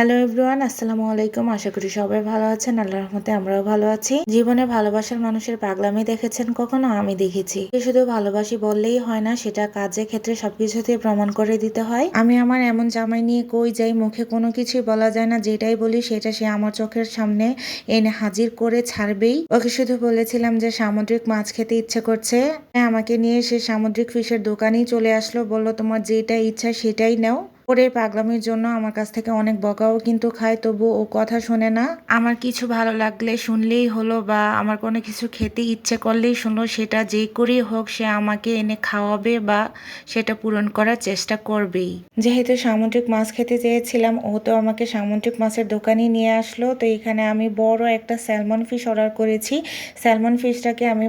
আসসালামু আলাইকুম। আশা করি সবাই ভালো আছেন আল্লাহ রহমতে আমরাও ভালো আছি। জীবনে ভালোবাসার মানুষের পাগলামি দেখেছেন কখনো? আমি দেখেছি। শুধু ভালোবাসি বললেই হয় না, সেটা কাজের ক্ষেত্রে সবকিছুতে প্রমাণ করে দিতে হয়। আমি আমার এমন জামাই নিয়ে কই যাই, মুখে কোনো কিছুই বলা যায় না। যেটাই বলি, সেটা সে আমার চোখের সামনে এনে হাজির করে ছাড়বেই। ওকে শুধু বলেছিলাম যে সামুদ্রিক মাছ খেতে ইচ্ছে করছে। আমাকে নিয়ে সে সামুদ্রিক ফিশের দোকানেই চলে আসলো। বলল, তোমার যেটা ইচ্ছা সেটাই নাও। ওরে পাগলামির জন্য আমার কাছ থেকে অনেক বকাও কিন্তু খায়, তবু ও কথা শোনে না। আমার কিছু ভালো লাগলে শুনলেই হলো বা আমার কোনো কিছু খেতে ইচ্ছে করলেই শুনলো সেটা যে করেই হোক সে আমাকে এনে খাওয়াবে বা সেটা পূরণ করার চেষ্টা করবেই। যেহেতু সামুদ্রিক মাছ খেতে চেয়েছিলাম, ও তো আমাকে সামুদ্রিক মাছের দোকানে নিয়ে আসলো। তো এখানে আমি বড় একটা স্যালমন ফিশ অর্ডার করেছি। স্যালমন ফিশটাকে আমি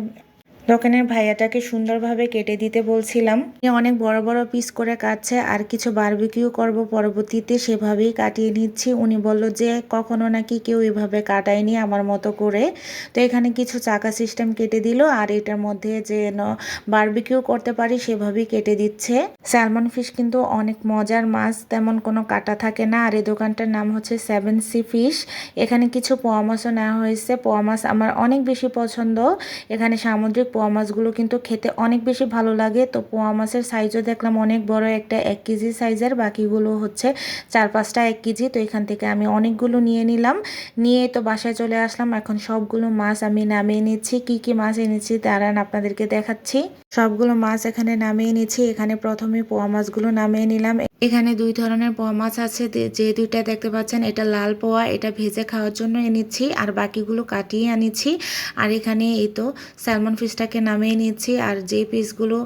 দোকানের ভাইয়াটাকে সুন্দরভাবে কেটে দিতে বলছিলাম। অনেক বড় বড় পিস করে কাটছে, আর কিছু বারবিকিউ করব পরবর্তীতে সেভাবেই কাটিয়ে নিচ্ছি। উনি বলল যে, কখনো নাকি কেউ এভাবে কাটায়নি আমার মতো করে। তো এখানে কিছু চাকা সিস্টেম কেটে দিল, আর এটার মধ্যে যে বারবিকিউ করতে পারি সেভাবেই কেটে দিচ্ছে। স্যালমন ফিশ কিন্তু অনেক মজার মাছ, তেমন কোনো কাটা থাকে না। আর এই দোকানটার নাম হচ্ছে সেভেন সি ফিশ এখানে কিছু পোয়া মাছও নেওয়া হয়েছে। পোয়া মাছ আমার অনেক বেশি পছন্দ। এখানে সামুদ্রিক পোয়া মাছগুলো কিন্তু খেতে অনেক বেশি ভালো লাগে। তো পোয়া মাছের সাইজও দেখলাম অনেক বড়, একটা এক কেজি সাইজের বাকিগুলো হচ্ছে চার পাঁচটা এক কেজি। তো এখান থেকে আমি অনেকগুলো নিয়ে নিলাম। নিয়ে তো বাসায় চলে আসলাম। এখন সবগুলো মাছ আমি নামিয়ে নিচ্ছি। কি কি মাছ এনেছি তারা আপনাদেরকে দেখাচ্ছি। সবগুলো মাছ এখানে নামিয়ে নিচ্ছি। এখানে প্রথমে পোয়া মাছগুলো নামিয়ে নিলাম। এখানে দুই ধরনের পোয়া মাছ আছে। যে দুইটা দেখতে পাচ্ছেন, এটা লাল পোয়া, এটা ভেজে খাওয়ার জন্য এনেছি আর বাকিগুলো কাটিয়ে আনিছি। আর এখানে এই তো স্যালমন ফিশটাকে নামিয়ে নিচ্ছি আর যে পিসগুলো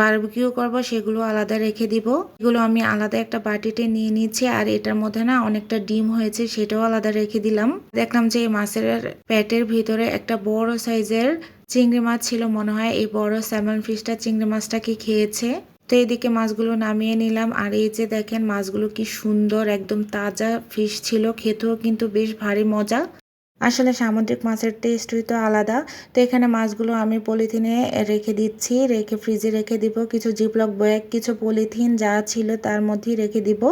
বারবিকিউ করব সেগুলো আলাদা রেখে দিব। এগুলো আমি আলাদা একটা বাটিতে নিয়ে নিচ্ছি আর এটার মধ্যে না অনেকটা ডিম হয়েছে, সেটাও আলাদা রেখে দিলাম। দেখলাম যে এই মাছের প্যাটের ভিতরে একটা বড় সাইজের চিংড়ি মাছ ছিল, মনে হয় এই বড় স্যামন ফিশটা চিংড়ি মাছটাকে খেয়েছে। তো এদিকে মাছগুলো নামিয়ে নিলাম। আর এই যে দেখেন, মাছগুলো কি সুন্দর, একদম তাজা ফিশ ছিল। খেতেও কিন্তু বেশ ভারী মজা। আসলে সামুদ্রিক মাছের টেস্টই তো আলাদা। তো এখানে মাছগুলো আমি পলিথিনে রেখে দিচ্ছি, রেখে ফ্রিজে রেখে দিব। কিছু জিপলক ব্যাগ কিছু পলিথিন যা ছিল তার মধ্যেই রেখে দিব।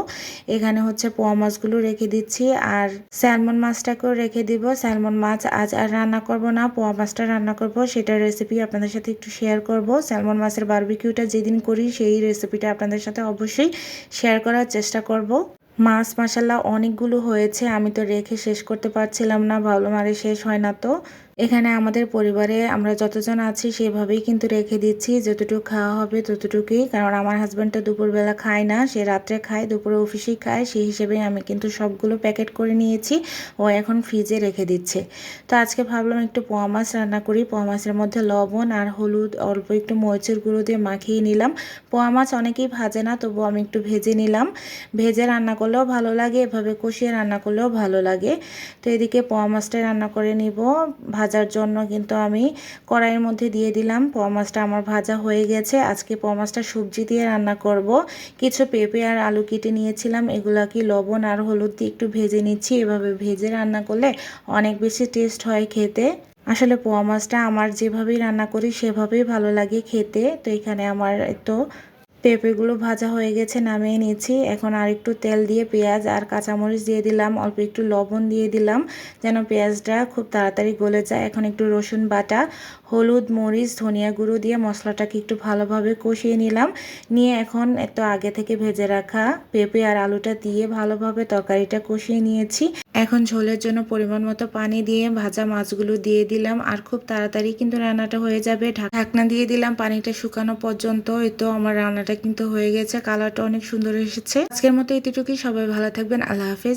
এখানে হচ্ছে পোয়া মাছগুলো রেখে দিচ্ছি আর স্যালমন মাছটাকেও রেখে দিব। স্যালমন মাছ আজ আর রান্না করব না, পোয়া মাছটা রান্না করব। সেটার রেসিপি আপনাদের সাথে একটু শেয়ার করব। স্যালমন মাছের বারবিকিউটা যেদিন করি সেই রেসিপিটা আপনাদের সাথে অবশ্যই শেয়ার করার চেষ্টা করব। মাছ মশালা অনেকগুলো হয়েছে, আমি তো রেখে শেষ করতে পারছিলাম না ভালো মারে শেষ হয় না তো। এখানে আমাদের পরিবারে আমরা যতজন আছি সেভাবেই কিন্তু রেখে দিচ্ছি, যতটুকু খাওয়া হবে ততটুকুই। কারণ আমার হাজব্যান্ডটা দুপুরবেলা খায় না, সে রাত্রে খায়, দুপুরে অফিসেই খায়, সেই হিসেবে আমি কিন্তু সবগুলো প্যাকেট করে নিয়েছি, ও এখন ফ্রিজে রেখে দিচ্ছে। তো আজকে ভাবলাম একটু পোয়া মাছ রান্না করি, পোয়া মাছের মধ্যে লবণ আর হলুদ, অল্প একটু মরিচের গুঁড়ো দিয়ে মাখিয়ে নিলাম। পোয়া মাছ অনেকেই ভাজে না তবু আমি একটু ভেজে নিলাম। ভেজে রান্না করলেও ভালো লাগে, এভাবে কষিয়ে রান্না করলেও ভালো লাগে। তো এদিকে পোয়া মাছটা রান্না করে নিব ভাজার জন্য কিন্তু আমি কড়াইয়ের মধ্যে দিয়ে দিলাম। পোয়া মাছটা আমার ভাজা হয়ে গেছে। আজকে পোয়া মাছটা সবজি দিয়ে রান্না করব। কিছু পেঁপে আর আলু কেটে নিয়েছিলাম। এগুলাকে লবণ আর হলুদ দিয়ে একটু ভেজে নিচ্ছি। এভাবে ভেজে রান্না করলে অনেক বেশি টেস্ট হয় খেতে। আসলে পোয়া মাছটা আমার যেভাবেই রান্না করি, সেভাবেই ভালো লাগে খেতে। তো এখানে আমার একটু পেঁপেগুলো ভাজা হয়ে গেছে, নামিয়ে নিয়েছি এখন আর একটু তেল দিয়ে পেঁয়াজ আর কাঁচামরিচ দিয়ে দিলাম, অল্প একটু লবণ দিয়ে দিলাম যেন পেঁয়াজটা খুব তাড়াতাড়ি গলে যায়। এখন একটু রসুন বাটা, হলুদ, মরিচ, ধনিয়া গুঁড়ো দিয়ে মশলাটাকে একটু ভালোভাবে কষিয়ে নিলাম। নিয়ে এখন এত আগে থেকে ভেজে রাখা পেঁপে আর আলুটা দিয়ে ভালোভাবে তরকারিটা কষিয়ে নিয়েছি। এখন ঝোলের জন্য পরিমাণ মতো পানি দিয়ে ভাজা মাছগুলো দিয়ে দিলাম, আর খুব তাড়াতাড়ি কিন্তু রান্নাটা হয়ে যাবে। ঢাকনা দিয়ে দিলাম পানিটা শুকানো পর্যন্ত। তো আমার রান্নাটা কিন্তু হয়ে গেছে, কালারটা অনেক সুন্দর এসেছে। আজকের মতো এতটুকুই, সবাই ভালো থাকবেন, আল্লাহ হাফেজ।